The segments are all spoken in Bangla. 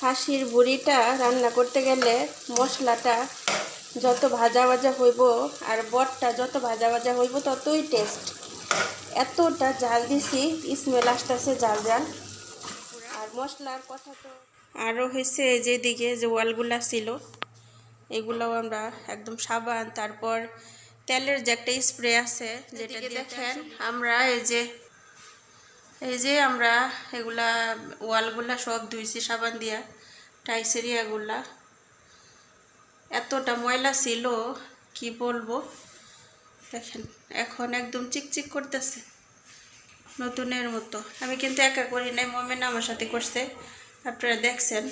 খাসির বুড়িটা রান্না করতে গেলে মশলাটা যত ভাজা ভাজা হইব আর বটটা যত ভাজা ভাজা হইব ততই টেস্ট এতটা জাল দিছি স্মেল আসতেছে জাল জাল। আর মশলার কথা তো আরও হয়েছে যেদিকে যে ওয়ালগুলা ছিল এগুলোও আমরা একদম সাবান তারপর তেলের যে একটা স্প্রে আছে যেটা দেখেন আমরা এই যে এই যে আমরা এগুলা ওয়ালগুলা সব ধুইছি, সাবান দিয়া টাইসের এগুলা এতটা ময়লা ছিল, কি বলব? দেখেন, এখন একদম চিকচিক করতেছে, নতুনের মতো। আমি কিন্তু একা করি নাই মমেন আমার সাথে করছে। আপনারা দেখছেন?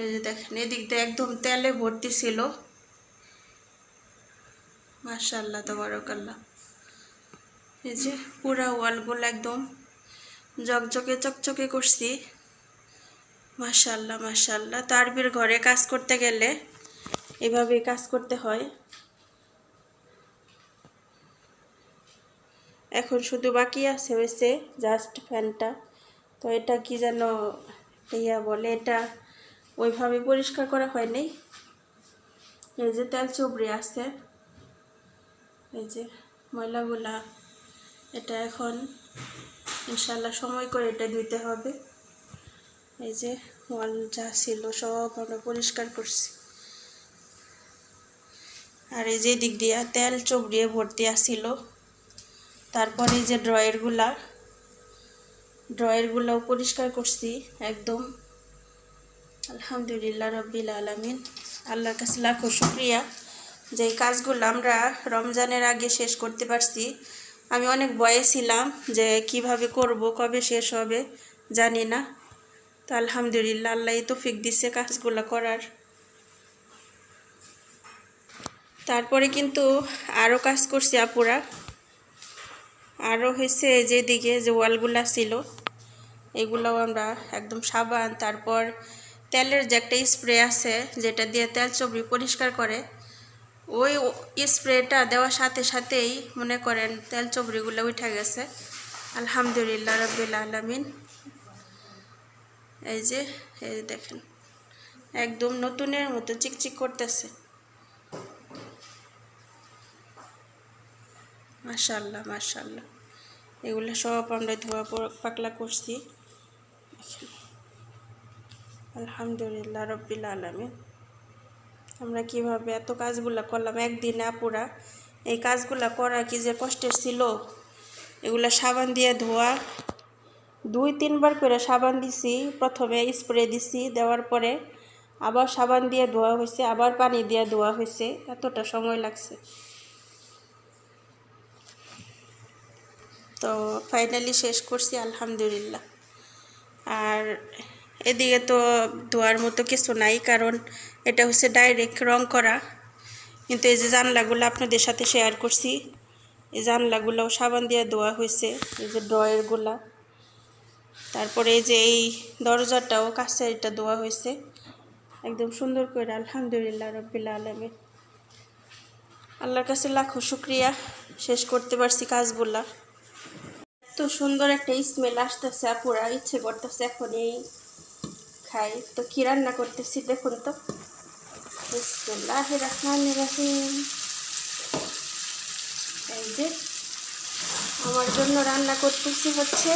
এই যে দেখেন, এদিক দিয়ে একদম তেলে ভর্তি ছিল। মাশাল্লাহ তবরকাল্লাহ। এই যে পুরা ওয়ালগুলো একদম জকজকে চকচকে করছি। মাশাল্লাহ মাশাল্লাহ তারবির ঘরে কাজ করতে গেলে এভাবেই কাজ করতে হয়। এখন শুধু বাকি আছে হয়েছে জাস্ট ফ্যানটা। তো এটা কি যেন ইয়া বলে, এটা ওইভাবে পরিষ্কার করা হয়নি এই যে তেল চবড়ি আছে। এই যে ময়লাগুলা এটা এখন ইনশাল্লাহ সময় করে এটা ধুইতে হবে। এই যে ওয়াল যা ছিল সব আমরা পরিষ্কার করছি। আর এই যে দিক দিয়া তেল চবড়িয়ে ভর্তি আসছিল তারপরে এই যে ড্রয়ারগুলা ড্রয়ারগুলাও পরিষ্কার করছি একদম। আলহামদুলিল্লাহ রব্বিল আলমিন। আল্লাহর কাছে লাখো শুক্রিয়া। যে কাজগুলো আমরা রমজানের আগে শেষ করতে পারছি আমি অনেক ভয়ে ছিলাম যে কীভাবে করব, কবে শেষ হবে, জানি না। তো আলহামদুলিল্লাহ আল্লাহ তৌফিক দিচ্ছে কাজগুলো করার। তারপরে কিন্তু আরও কাজ করছি আপুরা। আরও হয়েছে যেদিকে যে ওয়ালগুলা ছিল, এগুলোও আমরা একদম সাবান, তারপর তেলের যে একটা স্প্রে আছে, যেটা দিয়ে তেল চবড়ি পরিষ্কার করে ওই স্প্রেটা দেওয়ার সাথে সাথেই মনে করেন তেল চবড়িগুলো উঠে গেছে। আলহামদুলিল্লাহ রবিল আলমিন। এই যে, এই দেখেন, একদম নতুনের মতো চিকচিক করতেছে। মাশাল্লাহ মাশাল্লাহ এগুলো সব আমরা ধোয়া পাকলা করছি। আলহামদুলিল্লাহ রব্বিল আলমিন। আমরা কীভাবে এত কাজগুলো করলাম একদিনে আপুরা এই কাজগুলো করা কি যে কষ্টের ছিল? এগুলা সাবান দিয়ে ধোয়া। দুই, তিনবার করে সাবান দিছি। প্রথমে স্প্রে দিছি, দেওয়ার পরে আবার সাবান দিয়ে ধোয়া হয়েছে, আবার পানি দিয়ে ধোয়া হয়েছে। এতটা সময় লাগছে। তো ফাইনালি শেষ করছি, আলহামদুলিল্লাহ। আর এদিকে তো ধোয়ার মতো কিছু নাই, কারণ এটা হচ্ছে ডাইরেক্ট রং করা। কিন্তু এই যে জানলাগুলো আপনাদের সাথে শেয়ার করছি, এই জানলাগুলোও সাবান দিয়ে ধোয়া হয়েছে, এই যে ড্রয়ারগুলা। তারপরে এই যে এই দরজাটাও কাছে এটা ধোয়া হয়েছে। একদম সুন্দর করে, আলহামদুলিল্লাহ রবিল্লা আলমী আল্লাহর কাছে লাখো শুক্রিয়া, শেষ করতে পারছি কাজগুলা। এত সুন্দর একটা স্মেল আসতেছে আপুরা, ইচ্ছে করতেছে এখনই খাই। তো কি রান্না করতেছি দেখুন তো। এই যে আমার জন্য রান্না করতেছি হচ্ছে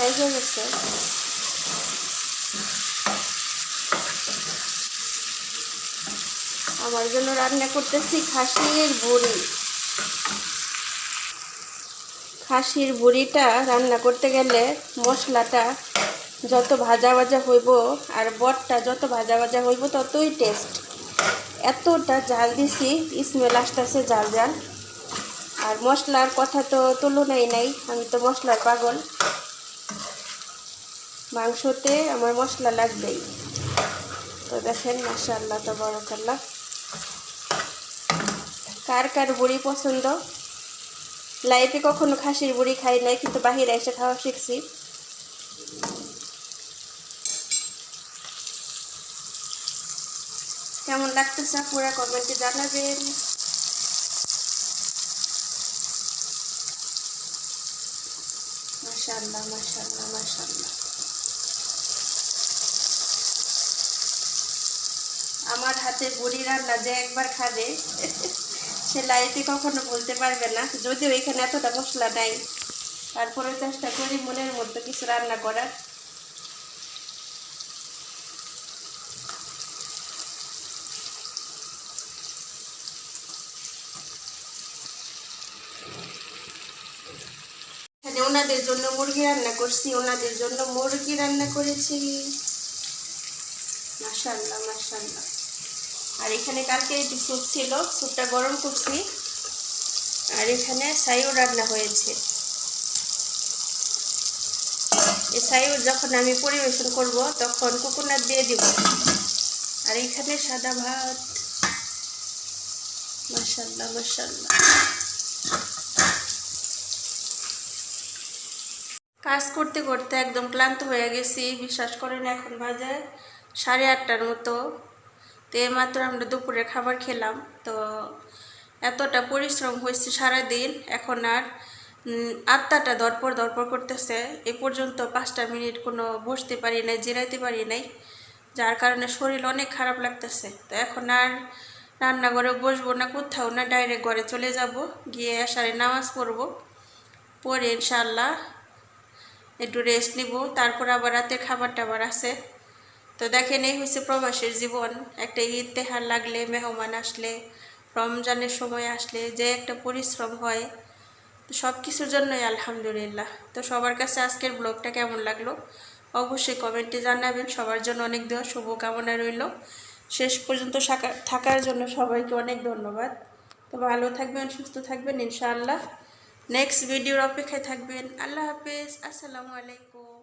লেগে গেছে। আমার জন্য রান্না করতেছি খাসির বুড়ি। খাসির বুড়িটা রান্না করতে গেলে মশলাটা যত ভাজা ভাজা হইব আর বটটা যত ভাজা ভাজা হইব ততই টেস্ট এতটা জাল দিছি স্মেল আসতেছে জাল জাল। আর মশলার কথা তো তুলনাই নাই, আমি তো মশলার পাগল। মাংসতে আমার মশলা লাগবেই। তো দেখেন মাশাল্লাহ তো বরকাল্লাহ কার কার বুড়ি পছন্দ? লাইফে কখনো খাসির বুড়ি খাই নাই, কিন্তু বাহিরে এসে খাওয়া শিখছি। কেমন লাগতেছে পুরা কমেন্টে জানাবেন। মাসাল্লাহ মাসাল্লাহ মাসাল্লাহ আমার হাতে বুড়ি রান্না যে একবার খাবে। সে লাইফে কখনো বলতে পারবে না। যদিও এখানে এতটা মশলা নাই। তারপরে চেষ্টা করি মনের মধ্যে কিছু রান্না করার। ওনাদের জন্য মুরগি রান্না করছি, ওনাদের জন্য মুরগি রান্না করেছি। মাশাল্লাহ মাশাল্লাহ আর এখানে কালকে একটু স্যুপ ছিল, স্যুপটা গরম করছি। আর এখানে সাইও রান্না হয়েছে। এই সাইও যখন আমি পরিবেশন করব, তখন কোকোনাট দিয়ে দিব। আর এখানে সাদা ভাত। মাশাল্লাহ মাশাল্লাহ। কাজ করতে করতে একদম ক্লান্ত হয়ে গেছি, বিশ্বাস করেন এখন বাজে সাড়ে আটটার মতো। তো মাত্র আমরা দুপুরে খাবার খেলাম। তো এতটা পরিশ্রম হয়েছে সারাদিন, এখন আর আত্মাটা দরপর দরপর করতেছে। এ পর্যন্ত পাঁচটা মিনিট কোনো বসতে পারি নাই, জিরাইতে পারি নাই, যার কারণে শরীর অনেক খারাপ লাগতেছে। তো এখন আর রান্নাঘরে বসবো না, কোথাও না, ডাইরেক্ট ঘরে চলে যাব, গিয়ে আসারে নামাজ পড়ব। পরে ইনশাল্লাহ একটু রেস্ট নিব, তারপর আবার রাতের খাবার টাবার আছে। তো দেখেন, এই হচ্ছে প্রবাসের জীবন। একটা ঈদ তেহার লাগলে, মেহমান আসলে, রমজানের সময় আসলে যে একটা পরিশ্রম হয়, তো সব কিছুর জন্যই আলহামদুলিল্লাহ। তো সবার কাছে আজকের ব্লগটা কেমন লাগল? অবশ্যই কমেন্টে জানাবেন। সবার জন্য অনেক দেওয়া শুভকামনা রইল। শেষ পর্যন্ত থাকা- থাকার জন্য সবাইকে অনেক ধন্যবাদ। তো ভালো থাকবেন, সুস্থ থাকবেন, ইনশাআল্লাহ। নেক্সট ভিডিওর অপেক্ষায় থাকবেন। আল্লাহ হাফেজ। আসসালামু আলাইকুম।